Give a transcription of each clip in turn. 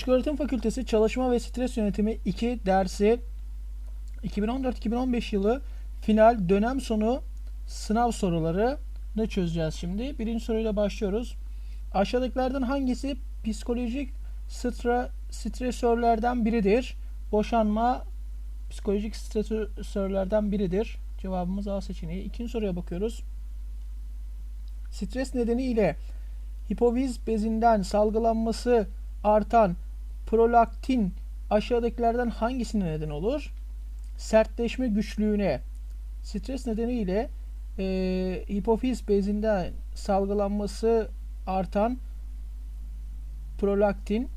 Açıköğretim Fakültesi Çalışma ve Stres Yönetimi 2 dersi 2014-2015 yılı final dönem sonu sınav sorularını çözeceğiz şimdi. Birinci soruyla başlıyoruz. Aşağıdakilerden hangisi psikolojik stre, stresörlerden biridir? Boşanma psikolojik stresörlerden biridir. Cevabımız A seçeneği. İkinci soruya bakıyoruz. Stres nedeniyle hipofiz bezinden salgılanması artan prolaktin aşağıdakilerden hangisine neden olur? Sertleşme güçlüğüne. Stres nedeniyle e, hipofiz bezinden salgılanması artan prolaktin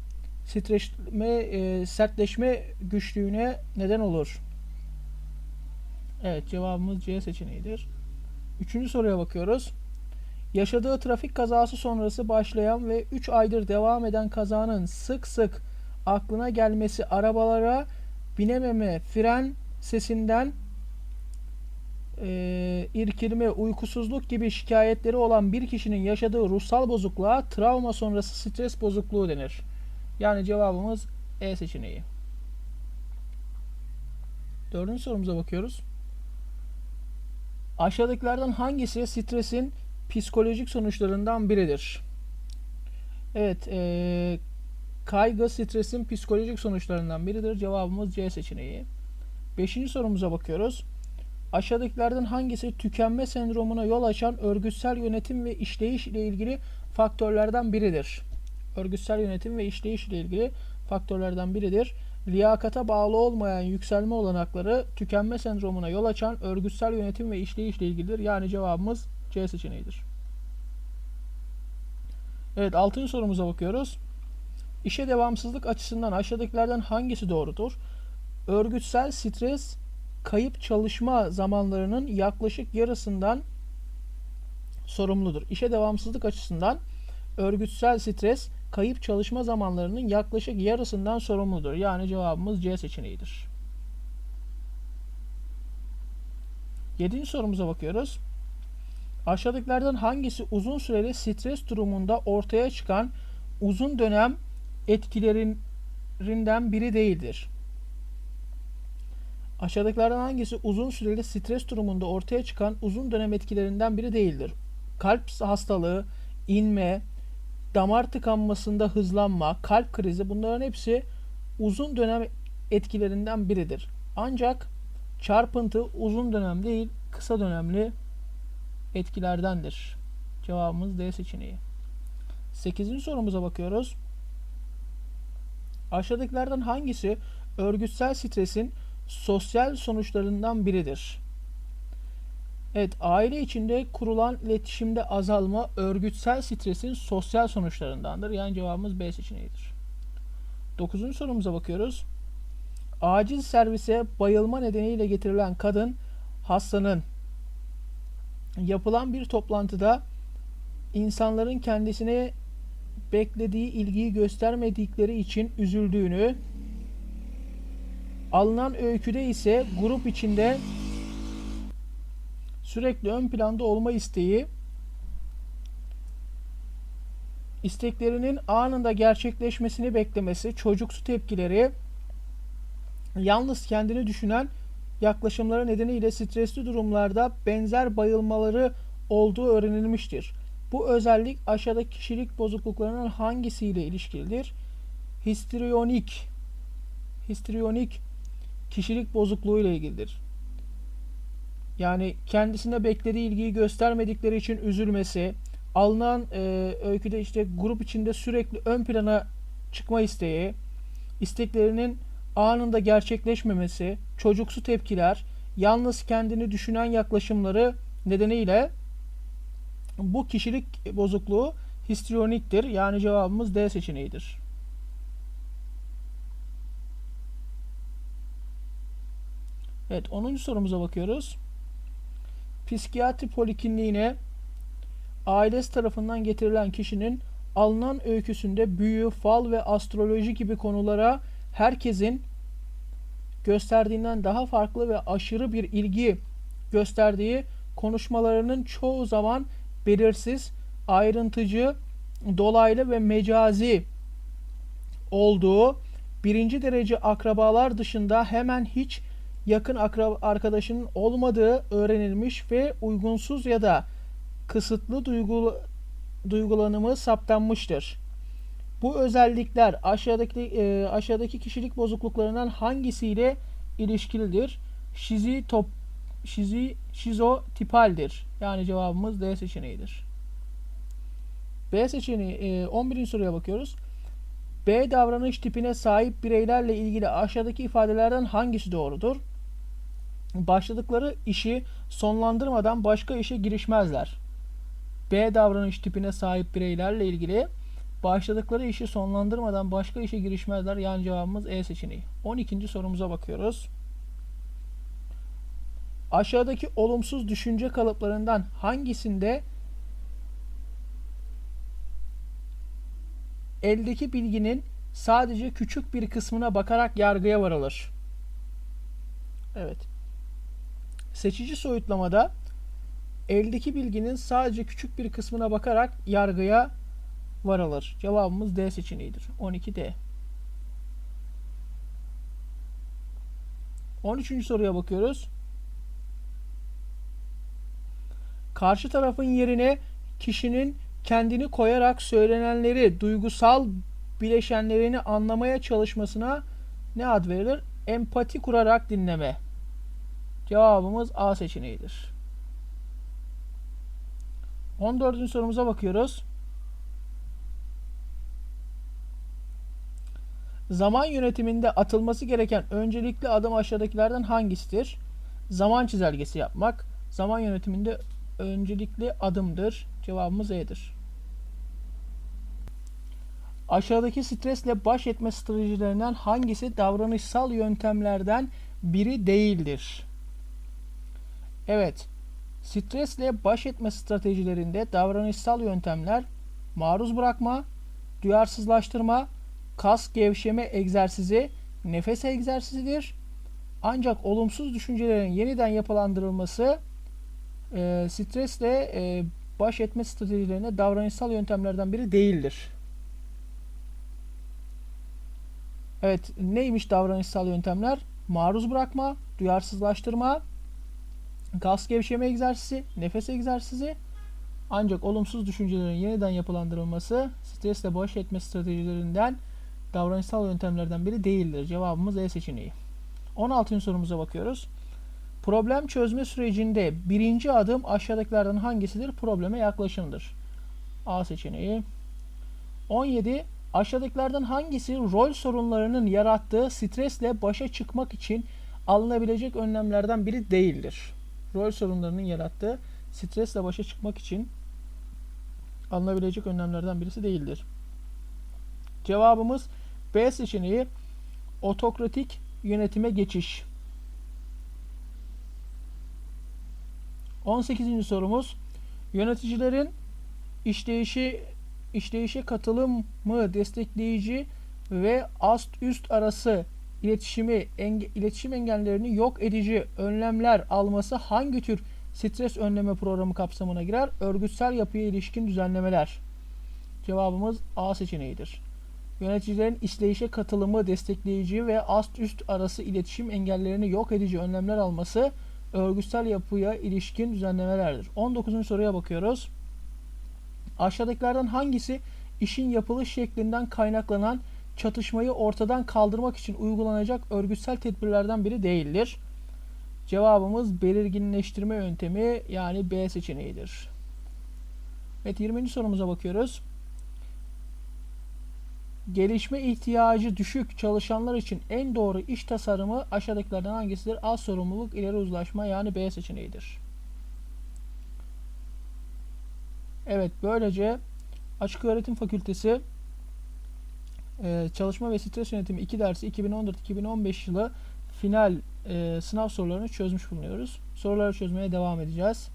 stresleme, e, sertleşme güçlüğüne neden olur. Evet cevabımız C seçeneğidir. Üçüncü soruya bakıyoruz. Yaşadığı trafik kazası sonrası başlayan ve 3 aydır devam eden kazanın sık sık aklına gelmesi arabalara binememe, fren sesinden e, irkilme, uykusuzluk gibi şikayetleri olan bir kişinin yaşadığı ruhsal bozukluğa travma sonrası stres bozukluğu denir. Yani cevabımız E seçeneği. Dördüncü sorumuza bakıyoruz. Aşağıdakilerden hangisi stresin psikolojik sonuçlarından biridir? Evet, e, kaygı stresin psikolojik sonuçlarından biridir. Cevabımız C seçeneği. Beşinci sorumuza bakıyoruz. Aşağıdakilerden hangisi tükenme sendromuna yol açan örgütsel yönetim ve işleyiş ile ilgili faktörlerden biridir? Örgütsel yönetim ve işleyiş ile ilgili faktörlerden biridir. Liyakata bağlı olmayan yükselme olanakları tükenme sendromuna yol açan örgütsel yönetim ve işleyiş ile ilgilidir. Yani cevabımız C seçeneğidir. Evet, altıncı sorumuza bakıyoruz. İşe devamsızlık açısından aşağıdakilerden hangisi doğrudur? Örgütsel stres kayıp çalışma zamanlarının yaklaşık yarısından sorumludur. İşe devamsızlık açısından örgütsel stres kayıp çalışma zamanlarının yaklaşık yarısından sorumludur. Yani cevabımız C seçeneğidir. Yedinci sorumuza bakıyoruz. Aşağıdakilerden hangisi uzun süreli stres durumunda ortaya çıkan uzun dönem etkilerinden biri değildir? Aşağıdakilerden hangisi uzun süreli stres durumunda ortaya çıkan uzun dönem etkilerinden biri değildir? Kalp hastalığı, inme, damar tıkanmasında hızlanma, kalp krizi bunların hepsi uzun dönem etkilerinden biridir. Ancak çarpıntı uzun dönem değil, kısa dönemli etkilerdendir. Cevabımız D seçeneği. 8. sorumuza bakıyoruz. Aşağıdakilerden hangisi örgütsel stresin sosyal sonuçlarından biridir? Evet, aile içinde kurulan iletişimde azalma örgütsel stresin sosyal sonuçlarındandır. Yani cevabımız B seçeneğidir. 9. sorumuza bakıyoruz. Acil servise bayılma nedeniyle getirilen kadın hastanın yapılan bir toplantıda insanların kendisine beklediği ilgiyi göstermedikleri için üzüldüğünü, alınan öyküde ise grup içinde sürekli ön planda olma isteği, isteklerinin anında gerçekleşmesini beklemesi, çocuksu tepkileri, yalnız kendini düşünen yaklaşımları nedeniyle stresli durumlarda benzer bayılmaları olduğu öğrenilmiştir. Bu özellik aşağıdaki kişilik bozukluklarının hangisiyle ilişkilidir? Histriyonik histriyonik kişilik bozukluğu ile ilgilidir. Yani kendisine beklediği ilgiyi göstermedikleri için üzülmesi, alınan e, öyküde işte grup içinde sürekli ön plana çıkma isteği, isteklerinin anında gerçekleşmemesi, çocuksu tepkiler, yalnız kendini düşünen yaklaşımları nedeniyle bu kişilik bozukluğu histriyoniktir. Yani cevabımız D seçeneğidir. Evet 10. sorumuza bakıyoruz. Psikiyatri polikliniğine ailesi tarafından getirilen kişinin alınan öyküsünde büyü, fal ve astroloji gibi konulara herkesin gösterdiğinden daha farklı ve aşırı bir ilgi gösterdiği konuşmalarının çoğu zaman belirsiz, ayrıntıcı, dolaylı ve mecazi olduğu birinci derece akrabalar dışında hemen hiç yakın arkadaşının olmadığı öğrenilmiş ve uygunsuz ya da kısıtlı duygu, duygulanımı saptanmıştır. Bu özellikler aşağıdaki e, aşağıdaki kişilik bozukluklarından hangisiyle ilişkilidir? Şizi top şizi şizotipaldir. Yani cevabımız D seçeneğidir. B seçeneği e, 11. soruya bakıyoruz. B davranış tipine sahip bireylerle ilgili aşağıdaki ifadelerden hangisi doğrudur? Başladıkları işi sonlandırmadan başka işe girişmezler. B davranış tipine sahip bireylerle ilgili başladıkları işi sonlandırmadan başka işe girişmezler. Yani cevabımız E seçeneği. 12. sorumuza bakıyoruz. Aşağıdaki olumsuz düşünce kalıplarından hangisinde eldeki bilginin sadece küçük bir kısmına bakarak yargıya varılır? Evet. Seçici soyutlamada eldeki bilginin sadece küçük bir kısmına bakarak yargıya varılır. Cevabımız D seçeneğidir. 12D. 13. soruya bakıyoruz. Karşı tarafın yerine kişinin kendini koyarak söylenenleri duygusal bileşenlerini anlamaya çalışmasına ne ad verilir? Empati kurarak dinleme. Cevabımız A seçeneğidir. 14. sorumuza bakıyoruz. Zaman yönetiminde atılması gereken öncelikli adım aşağıdakilerden hangisidir? Zaman çizelgesi yapmak. Zaman yönetiminde öncelikli adımdır. Cevabımız E'dir. Aşağıdaki stresle baş etme stratejilerinden hangisi davranışsal yöntemlerden biri değildir? Evet, stresle baş etme stratejilerinde davranışsal yöntemler maruz bırakma, duyarsızlaştırma, kas gevşeme egzersizi, nefes egzersizidir. Ancak olumsuz düşüncelerin yeniden yapılandırılması e, stresle e, baş etme stratejilerine davranışsal yöntemlerden biri değildir. Evet, neymiş davranışsal yöntemler? Maruz bırakma, duyarsızlaştırma, kas gevşeme egzersizi, nefes egzersizi. Ancak olumsuz düşüncelerin yeniden yapılandırılması stresle baş etme stratejilerinden davranışsal yöntemlerden biri değildir. Cevabımız E seçeneği. 16. sorumuza bakıyoruz. Problem çözme sürecinde birinci adım aşağıdakilerden hangisidir? Probleme yaklaşımdır. A seçeneği. 17. Aşağıdakilerden hangisi rol sorunlarının yarattığı stresle başa çıkmak için alınabilecek önlemlerden biri değildir? Rol sorunlarının yarattığı stresle başa çıkmak için alınabilecek önlemlerden birisi değildir. Cevabımız B seçeneği otokratik yönetime geçiş. 18. sorumuz yöneticilerin işleyişi işleyişe katılımı destekleyici ve ast üst arası iletişimi enge, iletişim engellerini yok edici önlemler alması hangi tür stres önleme programı kapsamına girer? Örgütsel yapıya ilişkin düzenlemeler. Cevabımız A seçeneğidir. Yöneticilerin işleyişe katılımı destekleyici ve ast üst arası iletişim engellerini yok edici önlemler alması örgütsel yapıya ilişkin düzenlemelerdir. 19. soruya bakıyoruz. Aşağıdakilerden hangisi işin yapılış şeklinden kaynaklanan çatışmayı ortadan kaldırmak için uygulanacak örgütsel tedbirlerden biri değildir? Cevabımız belirginleştirme yöntemi yani B seçeneğidir. Evet 20. sorumuza bakıyoruz. Gelişme ihtiyacı düşük çalışanlar için en doğru iş tasarımı aşağıdakilerden hangisidir? Az sorumluluk, ileri uzlaşma yani B seçeneğidir. Evet böylece Açık Öğretim Fakültesi e, Çalışma ve Stres Yönetimi 2 dersi 2014-2015 yılı final e, sınav sorularını çözmüş bulunuyoruz. Soruları çözmeye devam edeceğiz.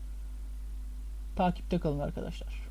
Takipte kalın arkadaşlar.